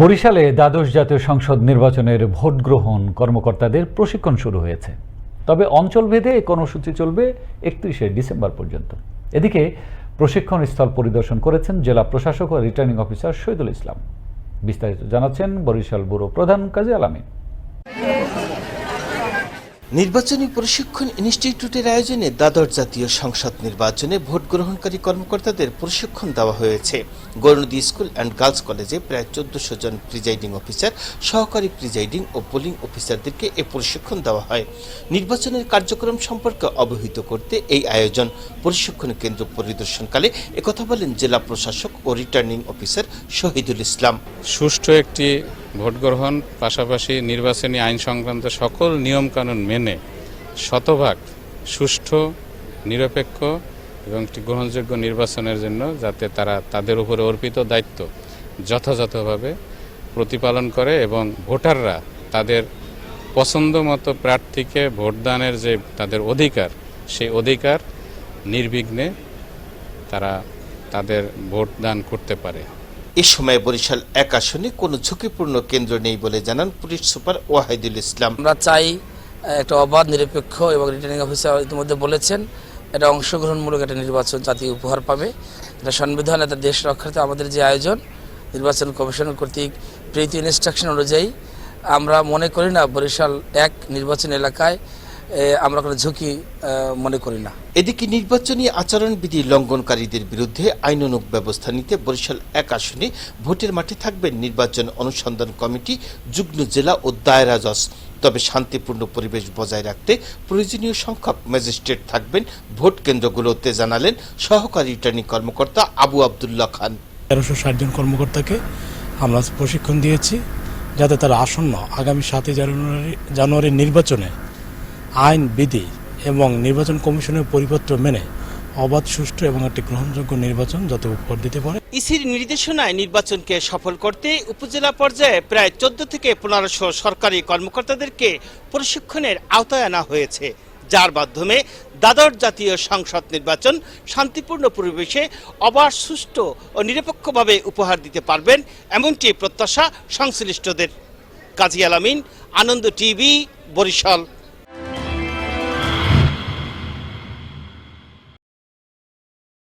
বরিশালে দ্বাদশ জাতীয় সংসদ নির্বাচনের ভোট গ্রহণ কর্মকর্তাদের প্রশিক্ষণ শুরু হয়েছে। তবে অঞ্চলভেদে এই কর্মসূচি চলবে একত্রিশে ডিসেম্বর পর্যন্ত। এদিকে প্রশিক্ষণ স্থল পরিদর্শন করেছেন জেলা প্রশাসক ও রিটার্নিং অফিসার শহীদুল ইসলাম। বিস্তারিত জানাচ্ছেন বরিশাল ব্যুরো প্রধান কাজী আলামিন নির্বাচনী প্রশিক্ষণ ইনস্টিটিউটের আয়োজনে দ্বাদশ জাতীয় সংসদ নির্বাচনে ভোট গ্রহণকারী কর্মকর্তাদের প্রশিক্ষণ দেওয়া হয়েছে। গৌরনদী স্কুল অ্যান্ড গার্লস কলেজে প্রায় চোদ্দশো জন প্রিজাইডিং অফিসার, সহকারী প্রিজাইডিং ও পোলিং অফিসারদেরকে এ প্রশিক্ষণ দেওয়া হয়। নির্বাচনের কার্যক্রম সম্পর্কে অবহিত করতে এই আয়োজন প্রশিক্ষণ কেন্দ্র পরিদর্শনকালে একথা বলেন জেলা প্রশাসক ও রিটার্নিং অফিসার শহীদুল ইসলাম। সুষ্ঠু একটি ভোট গ্রহণ পাশাপাশি নির্বাচনী আইন সংক্রান্ত সকল নিয়মকানুন মেনে শতভাগ সুষ্ঠু, নিরপেক্ষ এবং একটি গ্রহণযোগ্য নির্বাচনের জন্য যাতে তারা তাদের উপরে অর্পিত দায়িত্ব যথাযথভাবে প্রতিপালন করে এবং ভোটাররা তাদের পছন্দ মতো প্রার্থীকে ভোটদানের যে তাদের অধিকার, সেই অধিকার নির্বিঘ্নে তারা তাদের ভোটদান করতে পারে। এ সময় বরিশাল এক আসনে কোনো ঝুঁকিপূর্ণ কেন্দ্র নেই বলে জানান পুলিশ সুপার ওয়াহিদুল ইসলাম। আমরা চাই একটা অবাধ, নিরপেক্ষ এবং রিটার্নিং অফিসার ইতিমধ্যে বলেছেন, এটা অংশগ্রহণমূলক একটা নির্বাচন জাতীয় উপহার পাবে। এটা সংবিধান, এটা দেশ রক্ষার্থে আমাদের যে আয়োজন, নির্বাচন কমিশন কর্তৃক প্রীতি ইনস্ট্রাকশন অনুযায়ী আমরা মনে করি না বরিশাল এক নির্বাচন এলাকায় আমরা কোনো ঝুঁকি মনে করি না। এদিকে নির্বাচনী আচরণবিধি লঙ্ঘনকারীদের বিরুদ্ধে আইনানুগ ব্যবস্থা নিতে বরিশাল এক আসনে ভোটের মাঠে থাকবেন নির্বাচন অনুসন্ধান কমিটি যুগ্ম জেলা ও দায়রা জজ। তবে শান্তিপূর্ণ পরিবেশ বজায় রাখতে প্রয়োজনীয় সংখ্যক ম্যাজিস্ট্রেট থাকবেন ভোট কেন্দ্রগুলোতে জানালেন সহকারী রিটার্নিং কর্মকর্তা আবু আবদুল্লাহ খান। তেরোশো ষাট জন কর্মকর্তাকে আমরা প্রশিক্ষণ দিয়েছি যাতে তারা আসন্ন আগামী সাতই জানুয়ারি জানুয়ারির নির্বাচনে আইন, বিধি এবং নির্বাচন কমিশনের পরিপত্র মেনে অবাধ, সুষ্ঠু এবং একটি গ্রহণযোগ্য নির্বাচন যাতে উপহার দিতে পারে। ইসির নির্দেশনায় নির্বাচনকে সফল করতে উপজেলা পর্যায়ে প্রায় চোদ্দ থেকে পনেরোশো সরকারি কর্মকর্তাদেরকে প্রশিক্ষণের আওতায় আনা হয়েছে, যার মাধ্যমে দ্বাদশ জাতীয় সংসদ নির্বাচন শান্তিপূর্ণ পরিবেশে অবাধ, সুষ্ঠু ও নিরপেক্ষভাবে উপহার দিতে পারবেন এমনটি প্রত্যাশা সংশ্লিষ্টদের। কাজী আলামিন, আনন্দ টিভি, বরিশাল।